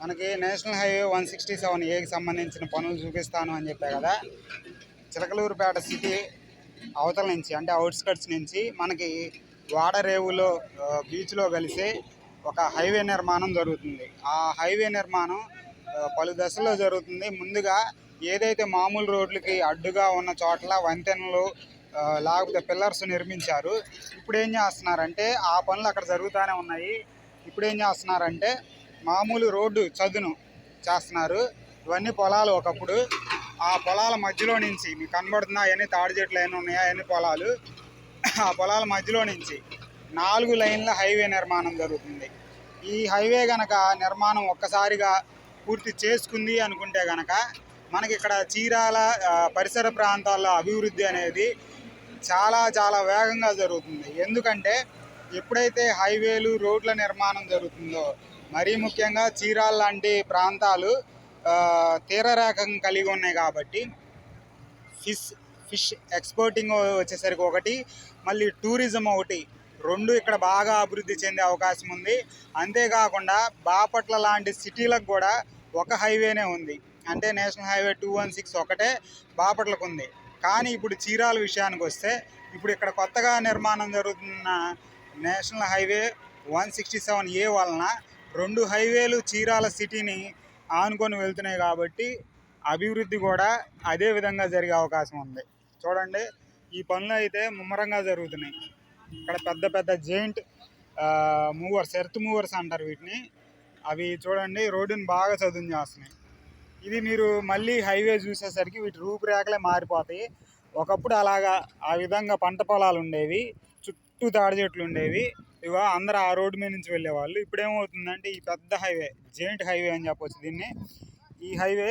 మనకి national highway one sixty seven ఏకి సంబంధించిన పనులు చూపిస్తాను అని చెప్పా కదా. చిలకలూరుపేట సిటీ అవతల నుంచి అంటే అవుట్స్కట్స్ నుంచి మనకి వాడరేవులో బీచ్లో కలిసి ఒక హైవే నిర్మాణం జరుగుతుంది. ఆ హైవే నిర్మాణం పలు దశల్లో జరుగుతుంది. ముందుగా ఏదైతే మామూలు రోడ్లకి అడ్డుగా ఉన్న చోట్ల వంతెనలు లేకపోతే పిల్లర్స్ నిర్మించారు ఇప్పుడు ఏం చేస్తున్నారంటే ఆ పనులు అక్కడ జరుగుతూనే ఉన్నాయి. ఇప్పుడు ఏం చేస్తున్నారంటే మామూలు రోడ్డు చదును చేస్తున్నారు. ఇవన్నీ పొలాలు ఒకప్పుడు. ఆ పొలాల మధ్యలో నుంచి మీకు కనబడుతున్నా అవన్నీ తాడి చెట్లు అయినా ఉన్నాయా? అవన్నీ పొలాలు? ఆ పొలాల మధ్యలో నుంచి నాలుగు లైన్ల హైవే నిర్మాణం జరుగుతుంది. ఈ హైవే గనక నిర్మాణం ఒక్కసారిగా పూర్తి చేసుకుంది అనుకుంటే గనక మనకి ఇక్కడ చీరాల పరిసర ప్రాంతాల్లో అభివృద్ధి అనేది చాలా చాలా వేగంగా జరుగుతుంది. ఎందుకంటే ఎప్పుడైతే హైవేలు రోడ్ల నిర్మాణం జరుగుతుందో మరీ ముఖ్యంగా చీరాల లాంటి ప్రాంతాలు తీరరేఖం కలిగి ఉన్నాయి కాబట్టి ఫిష్ ఫిష్ ఎక్స్పోర్టింగ్ వచ్చేసరికి ఒకటి మళ్ళీ టూరిజం ఒకటి. రెండు ఇక్కడ బాగా అభివృద్ధి చెందే అవకాశం ఉంది. అంతేకాకుండా బాపట్ల లాంటి సిటీలకు కూడా ఒక హైవేనే ఉంది. అంటే national highway two one six ఒకటే బాపట్లకు ఉంది. కానీ ఇప్పుడు చీరాల విషయానికి వస్తే ఇప్పుడు ఇక్కడ కొత్తగా నిర్మాణం జరుగుతున్న national highway one sixty seven A వలన రెండు హైవేలు చీరాల సిటీని ఆనుకొని వెళ్తున్నాయి కాబట్టి అభివృద్ధి కూడా అదే విధంగా జరిగే అవకాశం ఉంది. చూడండి ఈ పనులు అయితే ముమ్మరంగా జరుగుతున్నాయి. ఇక్కడ పెద్ద పెద్ద జెయింట్ మూవర్స్ ఎర్త్ మూవర్స్ అంటారు వీటిని. అవి చూడండి రోడ్డుని బాగా చదును చేస్తున్నాయి. ఇది మీరు మళ్ళీ హైవే చూసేసరికి వీటి రూపురేఖలే మారిపోతాయి. ఒకప్పుడు అలాగా ఆ విధంగా పంట పొలాలు ఉండేవి. చుట్టూ తాడి చెట్లు ఉండేవి. ఇగో అందరూ ఆ రోడ్డు మీద నుంచి వెళ్ళేవాళ్ళు. ఇప్పుడు ఏమవుతుందంటే ఈ పెద్ద హైవే జెయింట్ హైవే అని చెప్పొచ్చు దీన్ని. ఈ హైవే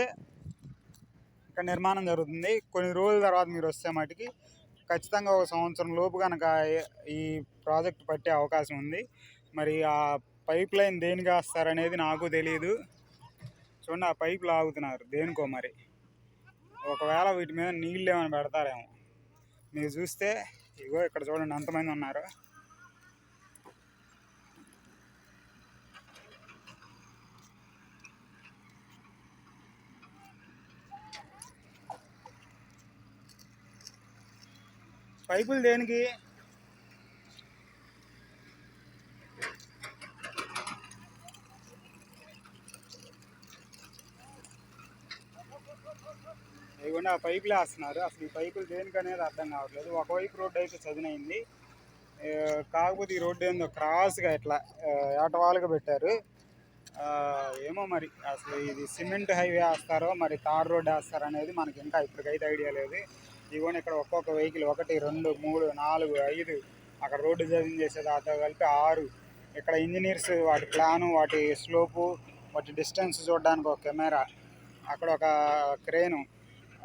ఇక్కడ నిర్మాణం జరుగుతుంది. కొన్ని రోజుల తర్వాత మీరు వస్తే మటుకి ఖచ్చితంగా ఒక సంవత్సరం లోపు కనుక ఈ ప్రాజెక్ట్ పట్టే అవకాశం ఉంది. మరి ఆ పైప్ లైన్ దేనికి వేస్తారనేది నాకు తెలియదు చూడండి ఆ పైప్ లాగుతున్నారు. దేనికో మరి. ఒకవేళ వీటి మీద నీళ్ళు ఏమైనా పెడతారేమో. మీరు చూస్తే ఇగో ఇక్కడ చూడండి ఎంతమంది ఉన్నారు? పైపులు దేనికి? ఇదిగోండి ఆ పైపులు వేస్తున్నారు. అసలు ఈ పైపులు దేనికనేది అర్థం కావట్లేదు. ఒకవైపు రోడ్డు అయితే చదునైంది కాకపోతే ఈ రోడ్డు ఏందో క్రాస్గా ఇట్లా ఏటవాలుగా పెట్టారు. ఏమో మరి అసలు ఇది సిమెంట్ హైవే వేస్తారో మరి తార్ రోడ్ వేస్తారో అనేది మనకి ఇంకా ఇప్పటికైతే ఐడియా లేదు. ఇదిగోండి ఇక్కడ ఒక్కొక్క వెహికల్ ఒకటి రెండు మూడు నాలుగు ఐదు అక్కడ రోడ్డు జర్నీ చేసే దాంతో కలిపి ఆరు. ఇక్కడ ఇంజనీర్స్ వాటి ప్లాను వాటి స్లోపు వాటి డిస్టెన్స్ చూడడానికి ఒక కెమెరా అక్కడ ఒక క్రేను.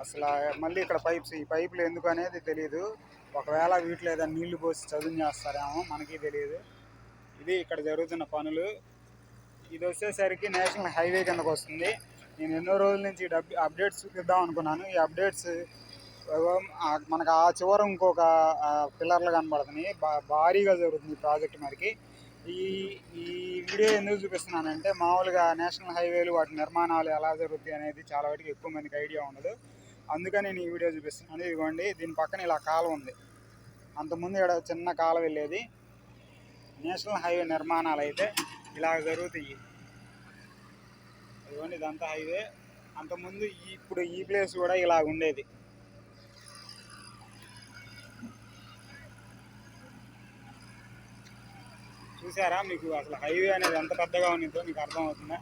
అసలు మళ్ళీ ఇక్కడ పైప్స్ ఈ పైపులు ఎందుకు అనేది తెలియదు ఒకవేళ వీటిలో ఏదైనా నీళ్ళు పోసి చదువు చేస్తారేమో మనకి తెలియదు ఇది ఇక్కడ జరుగుతున్న పనులు. ఇది వచ్చేసరికి నేషనల్ హైవే కిందకు వస్తుంది. నేను ఎన్నో రోజుల నుంచి అప్డేట్స్ ఇద్దాం అనుకున్నాను. ఈ అప్డేట్స్ మనకు ఆ చివర ఇంకొక పిల్లర్లు కనబడుతున్నాయి. బా భారీగా జరుగుతుంది ఈ ప్రాజెక్ట్ మరికి. ఈ ఈ వీడియో ఎందుకు చూపిస్తున్నానంటే మామూలుగా నేషనల్ హైవేలు వాటి నిర్మాణాలు ఎలా జరుగుతాయి అనేది చాలా వాటికి ఎక్కువ మందికి ఐడియా ఉండదు. అందుకని నేను ఈ వీడియో చూపిస్తున్నాను. ఇదిగోండి దీని పక్కన ఇలా కాలువ ఉంది. అంతకుముందు ఇక్కడ చిన్న కాలువ వెళ్ళేది. నేషనల్ హైవే నిర్మాణాలు అయితే ఇలా జరుగుతాయి. ఇదిగోండి ఇదంతా హైవే. అంతకుముందు ఇప్పుడు ఈ ప్లేస్ కూడా ఇలా ఉండేది. చూసారా మీకు అసలు హైవే అనేది ఎంత పెద్దగా ఉన్నదో మీకు అర్థమవుతుందా?